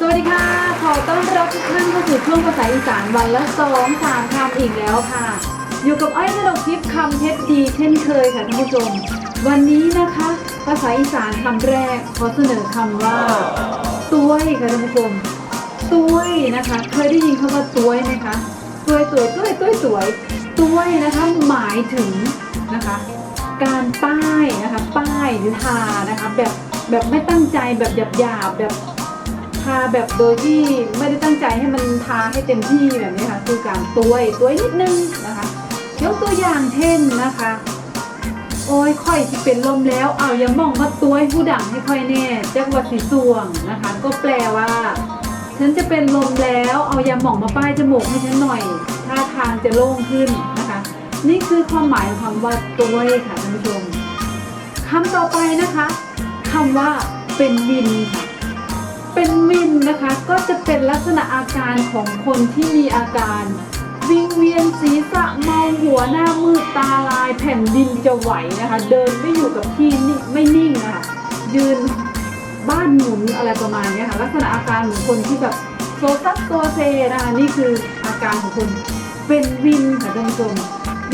สวัสดีค่ะ ขอต้อนรับทุกท่านเข้าสู่ช่วงภาษาอีสานวันละสองสามคำอีกแล้วค่ะ อยู่กับอ้อยขนมทิพย์คำเท็จดีเช่นเคยค่ะท่านผู้ชม วันนี้นะคะ ภาษาอีสานคำแรกขอเสนอคำว่าต้วยค่ะท่านผู้ชมต้วยนะคะ เคยได้ยินคำว่าต้วยไหมคะต้วยต้วยต้วยต้วยต้วยต้วยนะคะหมายถึงนะคะ การป้ายนะคะ ป้ายหรือทานะคะ แบบแบบไม่ตั้งใจแบบหยาบๆแบบ ทาแบบโดยที่ไม่ได้ตั้งใจให้มันทาให้เต็มที่แบบนี้ค่ะ คือการตัวตัวนิดนึงนะคะยกตัวอย่างเช่นนะคะ โอ้ยค่อยที่เป็นลมแล้ว เอาอย่ามองมาตัวผู้ดังให้ค่อยแน่จักว่าสีสวงนะคะ ก็แปลว่า ฉันจะเป็นลมแล้วเอายาหม่องมาป้ายจมูกให้ฉันหน่อยท่าทางจะโล่งขึ้นนะคะ นี่คือความหมายของคำว่าตัวค่ะท่านผู้ชมคำต่อไปนะคะคำว่าเป็นวินค่ะ เป็นวินนะคะ ก็จะเป็นลักษณะอาการของคนที่มีอาการ วิงเวียนศีรษะเมาหัวหน้ามืดตาลายแผ่นดินจะไหวนะคะ เดินไม่อยู่กับที่นิ่ไม่นิ่งนะคะยืนบ้านหมุนอะไรประมาณนี้ค่ะลักษณะอาการของคนที่แบบโซซัสโซเซนะคะนี่คืออาการของคนเป็นวินค่ะท่านผู้ชม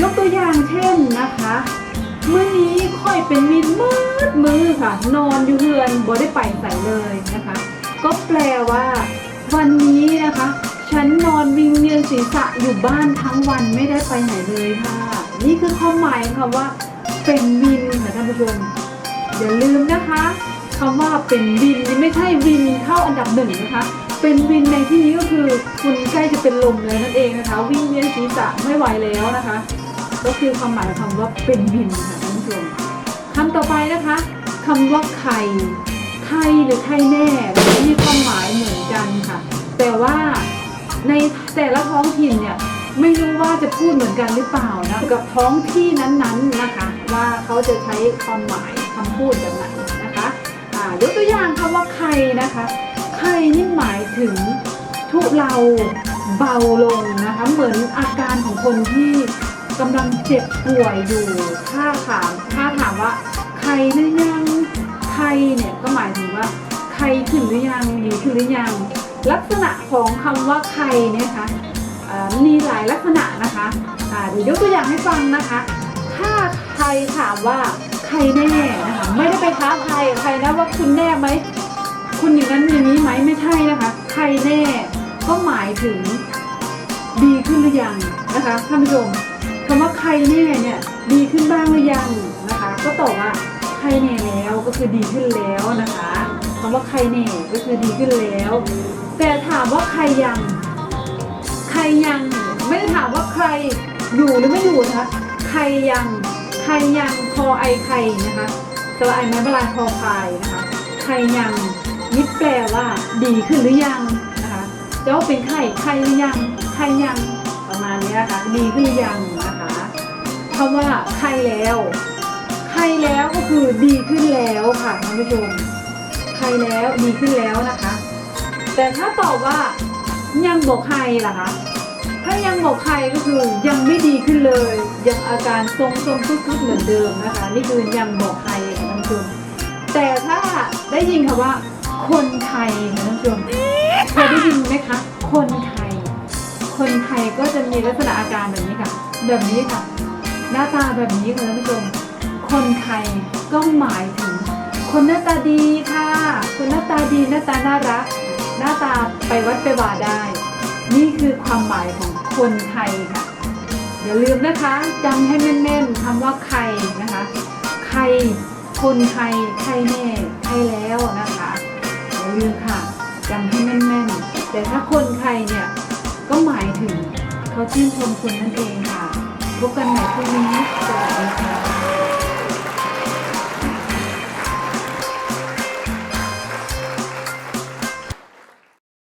ยกตัวอย่างเช่นนะคะเมื่อนี้ค่อยเป็นวินมืดมือค่ะ นอนอยู่เฮือนบ่ได้ไปใส่เลย ศีรษะอยู่บ้านทั้งวันไม่ได้ไปไหนเลยค่ะ นี่คือความหมายของคำว่า เป็นวินค่ะท่านผู้ชมอย่าลืมนะคะคำว่าเป็นวินนี่ไม่ใช่วินเข้าอันดับหนึ่งนะคะ เป็นวินในที่นี้ก็คือคุณใกล้จะเป็นลมแล้วนั่นเองนะคะ วิ่งเวียนศีรษะไม่ไหวแล้วนะคะ ก็คือความหมายคำว่าเป็นวินค่ะท่านผู้ชมคำต่อไปนะคะคำว่าไข่ไทยหรือไทยแน่มีความหมายเหมือนกันค่ะ แต่ว่า ในแต่ละท้องถิ่นเนี่ยไม่รู้ว่าจะพูดเหมือนกันหรือเปล่านะกับท้องที่นั้นๆนะคะ ว่าเขาจะใช้ความหมายคำพูดแบบไหนนะคะอ่ายกตัวอย่างคำว่าใครนะคะใครนี่หมายถึงทุเราเบาลงนะคะเหมือนอาการของคนที่กำลังเจ็บป่วยอยู่ถ้าถามถ้าถามว่าใครหรือยังใครเนี่ยก็หมายถึงว่าใครขึ้นหรือยังดีขึ้นหรือยัง ลักษณะของคำว่าใครเนี่ยนะคะอ่ามีหลายลักษณะนะคะเดี๋ยวยกตัวอย่างให้ฟังนะคะ ถ้าใครถามว่าใครแน่นะคะไม่ได้ไปท้าใครใครนะว่าคุณแน่ไหมคุณอย่างนั้นอย่างนี้ไหมไม่ใช่นะคะ ใครแน่ก็หมายถึงดีขึ้นหรือยังนะคะท่านผู้ชมคำว่าใครแน่เนี่ยดีขึ้นบ้างหรือยังนะคะ ก็ตอบว่าใครแน่แล้วก็คือดีขึ้นแล้วนะคะคำว่าใครแน่ก็คือดีขึ้นแล้ว แต่ถามว่าใครยัง ใครยังไม่ได้ถามว่าใครอยู่หรือไม่อยู่นะคะใครยังใครยังพอไอใครนะคะสระไอไม้บลายพอพายนะคะ ใครยังนี่แปลว่าดีขึ้นหรือยังนะคะจะว่าเป็นไข้ใครหรือยังใครยังประมาณนี้นะคะดีขึ้นหรือยังนะคะคำว่าใครแล้วใครแล้วก็คือดีขึ้นแล้วค่ะท่านผู้ชมใครแล้วดีขึ้นแล้วนะคะ แต่ถ้าตอบว่ายังบอกใครล่ะคะถ้ายังบอกใครก็คือยังไม่ดีขึ้นเลย ยังอาการทรงทรงทุกๆเหมือนเดิมนะคะ นี่คือยังบอกใครค่ะท่านผู้ชมแต่ถ้าได้ยินคำว่า คนไทยค่ะท่านผู้ชมเคยได้ยินไหมคะคนไทย คนไทยก็จะมีลักษณะอาการแบบนี้ค่ะ แบบนี้ค่ะ หน้าตาแบบนี้ค่ะท่านผู้ชมคนไทยก็หมายถึง คนหน้าตาดีค่ะ คนหน้าตาดีหน้าตาน่ารัก หน้าตาไปวัดไปวาได้ นี่คือความหมายของคนไทยค่ะ อย่าลืมนะคะจำให้แม่นๆคำว่าใครนะคะ ใครคนไทยใครแน่ใครแล้วนะคะอย่าลืมค่ะจำให้แม่นๆ แต่ถ้าคนไทยเนี่ยก็หมายถึงเขาชื่นชมคุณนั่นเองค่ะพบกันใหม่พรุ่งนี้